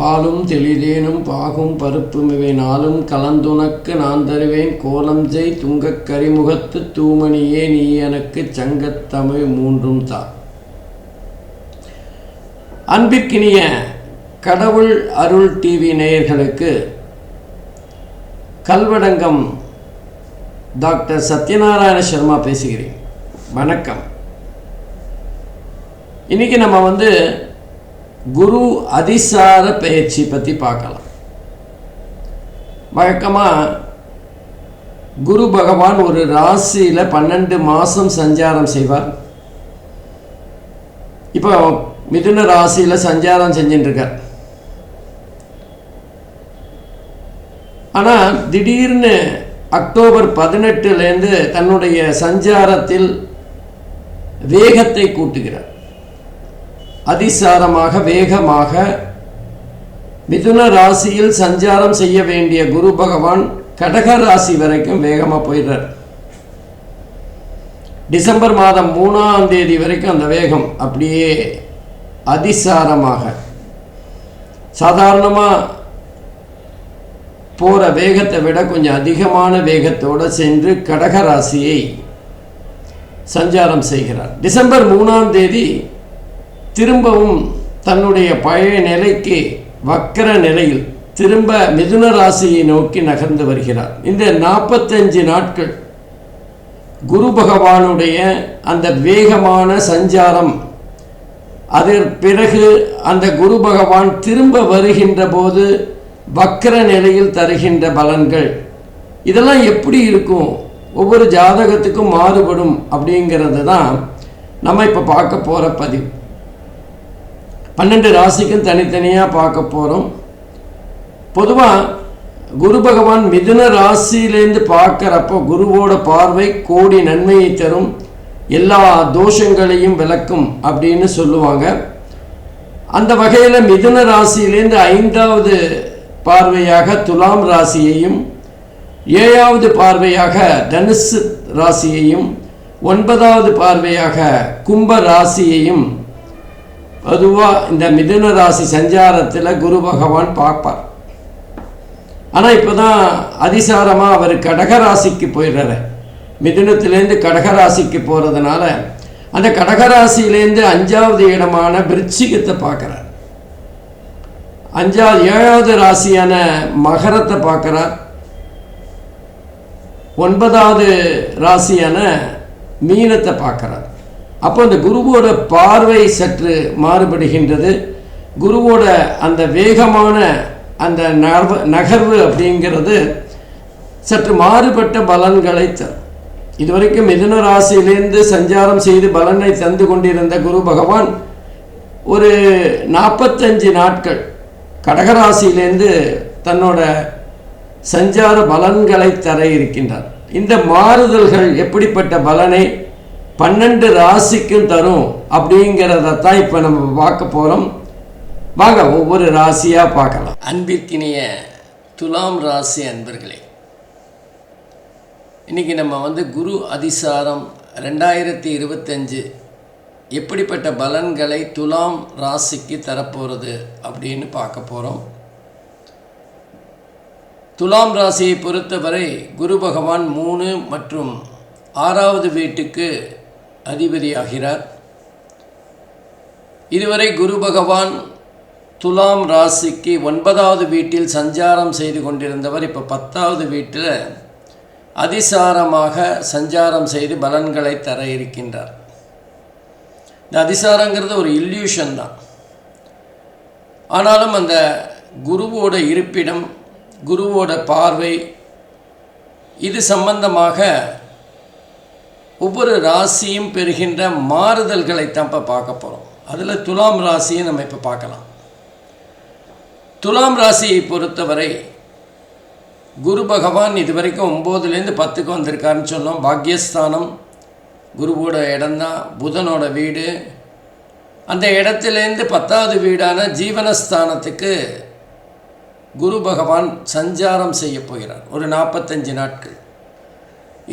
பாலும் தெளிதேனும் பாகும் பருப்பும் இவை நாளும் கலந்துனக்கு நான் தருவேன். கோலம் செய் துங்கக் கரிமுகத்து தூமணியே நீ எனக்கு சங்கத்தமிழ் மூன்றும் தா. அன்பிற்கினிய கடவுள் அருள் டிவி நேயர்களுக்கு கல்வடங்கம் டாக்டர் சத்யநாராயண சர்மா பேசுகிறேன். வணக்கம். இன்னைக்கு நம்ம வந்து குரு அதிசார பயிற்சி பற்றி பார்க்கலாம். வழக்கமாக குரு பகவான் ஒரு ராசியில் பன்னெண்டு மாதம் சஞ்சாரம் செய்வார். இப்போ மிதுன ராசியில் சஞ்சாரம் செஞ்சுட்டு இருக்கார் ஆனால் திடீர்னு அக்டோபர் பதினெட்டுலேருந்து தன்னுடைய சஞ்சாரத்தில் வேகத்தை கூட்டுகிறார். அதிசாரமாக வேகமாக மிதுன ராசியில் சஞ்சாரம் செய்ய வேண்டிய குரு பகவான் கடக ராசி வரைக்கும் வேகமாக போயிடுறார். டிசம்பர் மாதம் மூணாம் தேதி வரைக்கும் அந்த வேகம் அப்படியே அதிசாரமாக. சாதாரணமாக போகிற வேகத்தை விட கொஞ்சம் அதிகமான வேகத்தோடு சென்று கடக ராசியை சஞ்சாரம் செய்கிறார். டிசம்பர் மூணாம் தேதி திரும்பவும் தன்னுடைய பழைய நிலைக்கு வக்கர நிலையில் திரும்ப மிதுன ராசியை நோக்கி நகர்ந்து வருகிறார். இந்த நாற்பத்தஞ்சு நாட்கள் குரு பகவானுடைய அந்த வேகமான சஞ்சாரம் அதற்கு பிறகு அந்த குரு பகவான் திரும்ப வருகின்ற போது வக்கர நிலையில் தருகின்ற பலன்கள். இதெல்லாம் எப்படி இருக்கும்? ஒவ்வொரு ஜாதகத்துக்கும் மாறுபடும் அப்படிங்கிறது தான் நம்ம இப்போ பார்க்க போகிற பதிவு. பன்னெண்டு ராசிக்கும் தனித்தனியாக பார்க்க போகிறோம் பொதுவாக குரு பகவான் மிதுன ராசியிலேருந்து பார்க்குறப்போ குருவோட பார்வை கோடி நன்மையை தரும் எல்லா தோஷங்களையும் விளக்கும் அப்படின்னு சொல்லுவாங்க. அந்த வகையில் மிதுன ராசியிலேருந்து ஐந்தாவது பார்வையாக துலாம் ராசியையும் ஏழாவது பார்வையாக தனுசு ராசியையும் ஒன்பதாவது பார்வையாக கும்ப ராசியையும் பொதுவாக இந்த மிதுன ராசி சஞ்சாரத்தில் குரு பகவான் பார்ப்பார். ஆனால் இப்போ தான் அதிசாரமாக அவர் கடகராசிக்கு போயிடுறாரு. மிதுனத்திலேருந்து கடகராசிக்கு போகிறதுனால அந்த கடகராசியிலேருந்து அஞ்சாவது இடமான விருச்சிகத்தை பார்க்குறார். அஞ்சாவது ஏழாவது ராசியான மகரத்தை பார்க்குறார். ஒன்பதாவது ராசியான மீனத்தை பார்க்குறார். அப்போ அந்த குருவோட பார்வை சற்று மாறுபடுகின்றது. குருவோட அந்த வேகமான அந்த நகர்வு நகர்வு அப்படிங்கிறது சற்று மாறுபட்ட பலன்களை தரும். இதுவரைக்கும் மிதுன ராசியிலேருந்து சஞ்சாரம் செய்து பலனை தந்து கொண்டிருந்த குரு பகவான் ஒரு நாற்பத்தஞ்சு நாட்கள் கடகராசியிலேருந்து தன்னோட சஞ்சார பலன்களை தர இருக்கின்றார். இந்த மாறுதல்கள் எப்படிப்பட்ட பலனை பன்னெண்டு ராசிக்கும் தரும் அப்படிங்கிறதான் இப்போ நம்ம பார்க்க போகிறோம் வாங்க ஒவ்வொரு ராசியாக பார்க்கலாம். அன்பிற்கினிய துலாம் ராசி அன்பர்களே இன்றைக்கி நம்ம வந்து குரு அதிசாரம் ரெண்டாயிரத்தி இருபத்தஞ்சு எப்படிப்பட்ட பலன்களை துலாம் ராசிக்கு தரப்போகிறது அப்படின்னு பார்க்க போகிறோம் துலாம் ராசியை பொறுத்தவரை குரு பகவான் மூணு மற்றும் ஆறாவது வீட்டுக்கு அதிபதியாகிறார். இதுவரை குரு பகவான் துலாம் ராசிக்கு ஒன்பதாவது வீட்டில் சஞ்சாரம் செய்து கொண்டிருந்தவர். இப்போ பத்தாவது வீட்டில் அதிசாரமாக சஞ்சாரம் செய்து பலன்களை தர இருக்கின்றார். இந்த அதிசாரங்கிறது ஒரு இல்யூஷன் தான். ஆனாலும் அந்த குருவோட இருப்பிடம் குருவோட பார்வை இது சம்பந்தமாக ஒவ்வொரு ராசியும் பெறுகின்ற மாறுதல்களை தான் இப்போ பார்க்க போகிறோம் அதில் துலாம் ராசியை நம்ம இப்போ பார்க்கலாம். துலாம் ராசியை பொறுத்தவரை குரு பகவான் இது வரைக்கும் ஒம்போதுலேருந்து பத்துக்கு வந்திருக்காருன்னு சொன்னோம். பாக்யஸ்தானம் குருவோட இடம்தான் புதனோட வீடு. அந்த இடத்துலேருந்து பத்தாவது வீடான ஜீவனஸ்தானத்துக்கு குரு பகவான் சஞ்சாரம் செய்ய போகிறார். ஒரு நாற்பத்தஞ்சு நாட்கள்.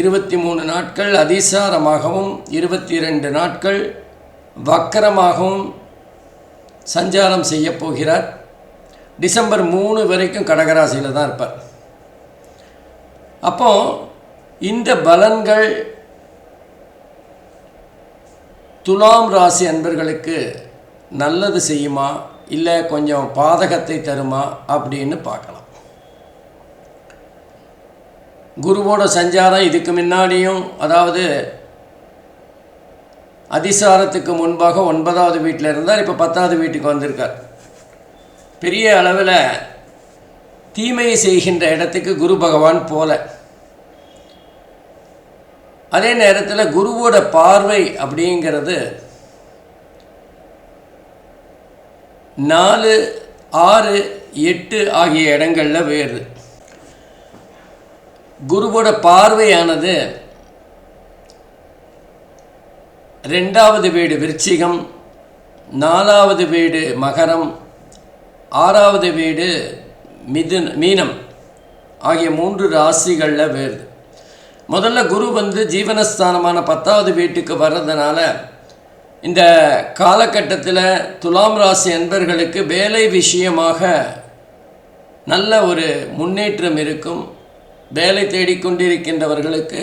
இருபத்தி மூணு நாட்கள் அதிசாரமாகவும் இருபத்தி ரெண்டு நாட்கள் வக்கரமாகவும் சஞ்சாரம் செய்ய போகிறார். டிசம்பர் மூணு வரைக்கும் கடகராசியில் தான் இருப்பார். அப்போ இந்த பலன்கள் துலாம் ராசி அன்பர்களுக்கு நல்லது செய்யுமா? இல்லை கொஞ்சம் பாதகத்தை தருமா? அப்படின்னு பார்க்கலாம் குருவோட சஞ்சாரம் இதுக்கு முன்னாடியும் அதாவது அதிசாரத்துக்கு முன்பாக ஒன்பதாவது வீட்டில் இருந்தார் இப்போ பத்தாவது வீட்டுக்கு வந்திருக்கார். பெரிய அளவில் தீமையை செய்கின்ற இடத்துக்கு குரு பகவான் போல. அதே நேரத்தில் குருவோட பார்வை அப்படிங்கிறது நாலு ஆறு எட்டு ஆகிய இடங்களில் வேறு. குருவோட பார்வையானது ரெண்டாவது வீடு விருச்சிகம் நாலாவது வீடு மகரம் ஆறாவது வீடு மிதுன் மீனம் ஆகிய மூன்று ராசிகளில் வேறு. முதல்ல குரு வந்து ஜீவனஸ்தானமான பத்தாவது வீட்டுக்கு வர்றதுனால இந்த காலகட்டத்தில் துலாம் ராசி அன்பர்களுக்கு வேலை விஷயமாக நல்ல ஒரு முன்னேற்றம் இருக்கும். வேலை தேடிக்கொண்டிருக்கின்றவர்களுக்கு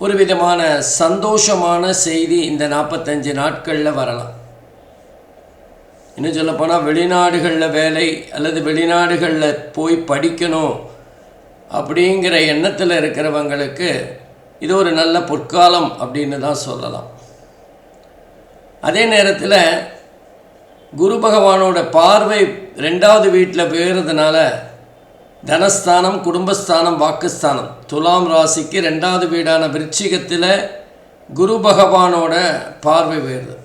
ஒரு விதமான சந்தோஷமான செய்தி இந்த நாற்பத்தஞ்சு நாட்களில் வரலாம். இன்னும் சொல்லப்போனால் வெளிநாடுகளில் வேலை அல்லது வெளிநாடுகளில் போய் படிக்கணும் அப்படிங்கிற எண்ணத்தில் இருக்கிறவங்களுக்கு இது ஒரு நல்ல பொற்காலம் அப்படின்னு தான் சொல்லலாம். அதே நேரத்தில் குரு பகவானோட பார்வை ரெண்டாவது வீட்டில் போயிறதுனால தனஸ்தானம் குடும்பஸ்தானம் வாக்குஸ்தானம். துலாம் ராசிக்கு ரெண்டாவது வீடான விருச்சிகத்தில் குரு பகவானோட பார்வை போயிடுது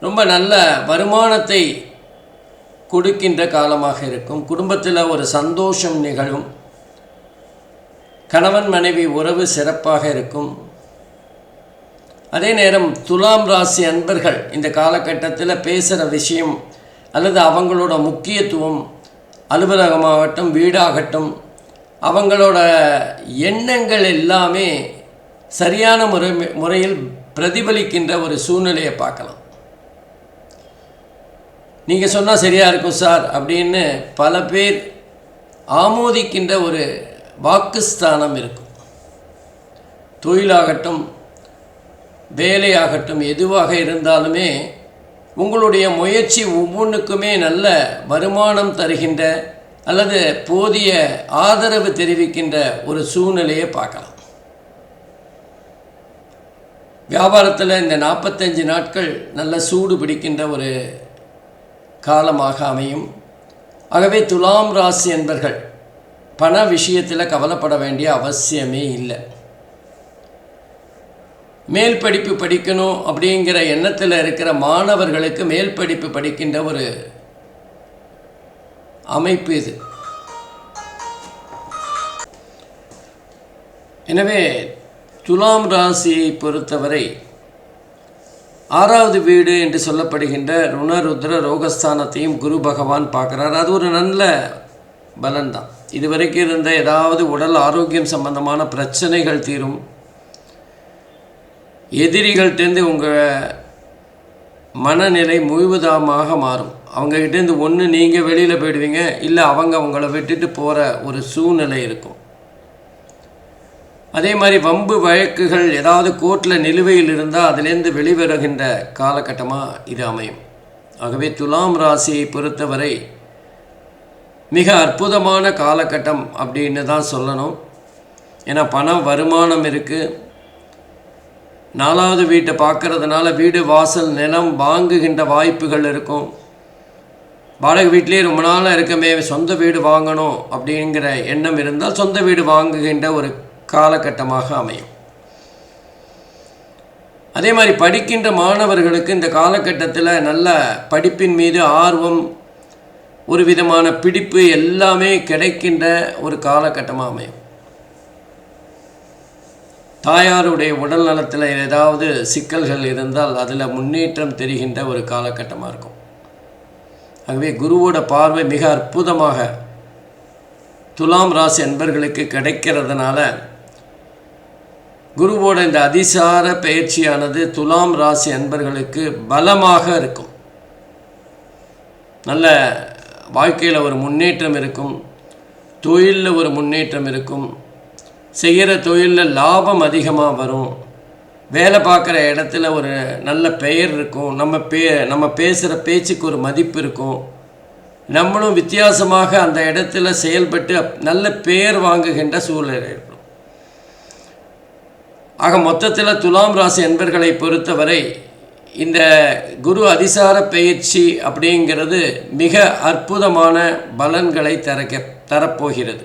ரொம்ப நல்ல வருமானத்தை கொடுக்கின்ற காலமாக இருக்கும். குடும்பத்தில் ஒரு சந்தோஷம் நிகழும். கணவன் மனைவி உறவு சிறப்பாக இருக்கும். அதே நேரம் துலாம் ராசி அன்பர்கள் இந்த காலகட்டத்தில் பேசுகிற விஷயம் அல்லது அவங்களோட முக்கியத்துவம் அலுவலகமாகட்டும் வீடாகட்டும் அவங்களோட எண்ணங்கள் எல்லாமே சரியான முறை முறையில் பிரதிபலிக்கின்ற ஒரு சூழ்நிலையை பார்க்கலாம். நீங்கள் சொன்னால் சரியாக இருக்கும் சார் அப்படின்னு பல பேர் ஆமோதிக்கின்ற ஒரு வாக்குஸ்தானம் இருக்கும். தொழிலாகட்டும் வேலையாகட்டும் எதுவாக இருந்தாலுமே உங்களுடைய முயற்சி ஒவ்வொன்றுக்குமே நல்ல வருமானம் தருகின்ற அல்லது போதிய ஆதரவு தெரிவிக்கின்ற ஒரு சூழ்நிலையை பார்க்கலாம். வியாபாரத்தில் இந்த நாற்பத்தஞ்சு நாட்கள் நல்ல சூடு பிடிக்கின்ற ஒரு காலமாக அமையும். ஆகவே துலாம் ராசி என்பர்கள் பண விஷயத்தில் கவலைப்பட வேண்டிய அவசியமே இல்லை. மேல் படிப்பு படிக்கணும் அப்படிங்கிற எண்ணத்தில் இருக்கிற மாணவர்களுக்கு மேல் படிப்பு படிக்கின்ற ஒரு அமைப்பு இது. எனவே துலாம் ராசியை பொறுத்தவரை ஆறாவது வீடு என்று சொல்லப்படுகின்ற ருணருத்ர ரோகஸ்தானத்தையும் குரு பகவான் பார்க்குறார். அது ஒரு நல்ல பலன்தான். இதுவரைக்கும் இருந்த ஏதாவது உடல் ஆரோக்கியம் சம்பந்தமான பிரச்சனைகள் தீரும். எதிரிகள்கிட்டேருந்து உங்கள் மனநிலை முழுவதமாக மாறும். அவங்ககிட்டேருந்து ஒன்று நீங்கள் வெளியில் போயிடுவீங்க இல்லை அவங்க உங்களை விட்டுட்டு போகிற ஒரு சூழ்நிலை இருக்கும். அதே மாதிரி வம்பு வழக்குகள் ஏதாவது கோர்ட்டில் நிலுவையில் இருந்தால் அதுலேருந்து வெளிவருகின்ற காலகட்டமாக இது அமையும். ஆகவே துலாம் ராசியை பொறுத்தவரை மிக அற்புதமான காலகட்டம் அப்படின்னு தான் சொல்லணும். ஏன்னா பணம் வருமானம் இருக்குது நாலாவது வீட்டை பார்க்கறதுனால வீடு வாசல் நிலம் வாங்குகின்ற வாய்ப்புகள் இருக்கும். வாடகை வீட்டிலே ரொம்ப நாளாக இருக்கமே சொந்த வீடு வாங்கணும் அப்படிங்கிற எண்ணம் இருந்தால் சொந்த வீடு வாங்குகின்ற ஒரு காலகட்டமாக அமையும். அதே மாதிரி படிக்கின்ற மாணவர்களுக்கு இந்த காலகட்டத்தில் நல்ல படிப்பின் மீது ஆர்வம் ஒரு விதமான பிடிப்பு எல்லாமே கிடைக்கின்ற ஒரு காலகட்டமாக அமையும். தாயாருடைய உடல் நலத்தில் ஏதாவது சிக்கல்கள் இருந்தால் அதில் முன்னேற்றம் தெரிகின்ற ஒரு காலகட்டமாக இருக்கும். ஆகவே குருவோட பார்வை மிக அற்புதமாக துலாம் ராசி அன்பர்களுக்கு கிடைக்கிறதுனால குருவோட இந்த அதிசார பயிற்சியானது துலாம் ராசி அன்பர்களுக்கு பலமாக இருக்கும். நல்ல வாழ்க்கையில் ஒரு முன்னேற்றம் இருக்கும். தொழிலில் ஒரு முன்னேற்றம் இருக்கும். செய்கிற தொழிலில் லாபம் அதிகமாக வரும். வேலை பார்க்குற இடத்துல ஒரு நல்ல பெயர் இருக்கும். நம்ம பே நம்ம பேசுகிற பேச்சுக்கு ஒரு மதிப்பு இருக்கும். நம்மளும் வித்தியாசமாக அந்த இடத்துல செயல்பட்டு நல்ல பெயர் வாங்குகின்ற சூழ்நிலை இருக்கும் ஆக மொத்தத்தில் துலாம் ராசி என்பர்களை பொறுத்தவரை இந்த குரு அதிசார பயிற்சி அப்படிங்கிறது மிக அற்புதமான பலன்களை தரக்க தரப்போகிறது.